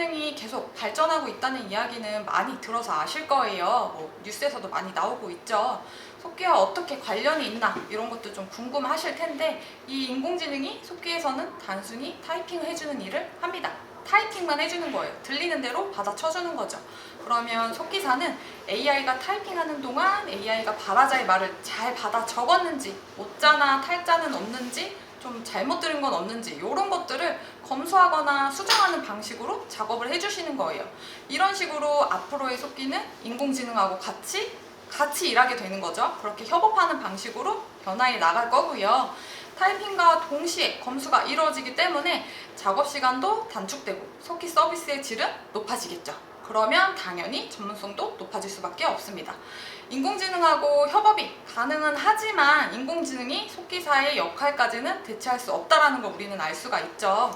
인공지능이 계속 발전하고 있다는 이야기는 많이 들어서 아실 거예요. 뭐 뉴스에서도 많이 나오고 있죠. 속기와 어떻게 관련이 있나 이런 것도 좀 궁금하실 텐데 이 인공지능이 속기에서는 단순히 타이핑을 해주는 일을 합니다. 타이핑만 해주는 거예요. 들리는 대로 받아 쳐주는 거죠. 그러면 속기사는 AI가 타이핑하는 동안 AI가 발화자의 말을 잘 받아 적었는지 오자나 탈자는 없는지 좀 잘못 들은 건 없는지 이런 것들을 검수하거나 수정하는 방식으로 작업을 해주시는 거예요. 이런 식으로 앞으로의 속기는 인공지능하고 같이 같이 일하게 되는 거죠. 그렇게 협업하는 방식으로 변화해 나갈 거고요. 타이핑과 동시에 검수가 이루어지기 때문에 작업 시간도 단축되고 속기 서비스의 질은 높아지겠죠. 그러면 당연히 전문성도 높아질 수밖에 없습니다. 인공지능하고 협업이 가능은 하지만 인공지능이 속기사의 역할까지는 대체할 수 없다라는 걸 우리는 알 수가 있죠.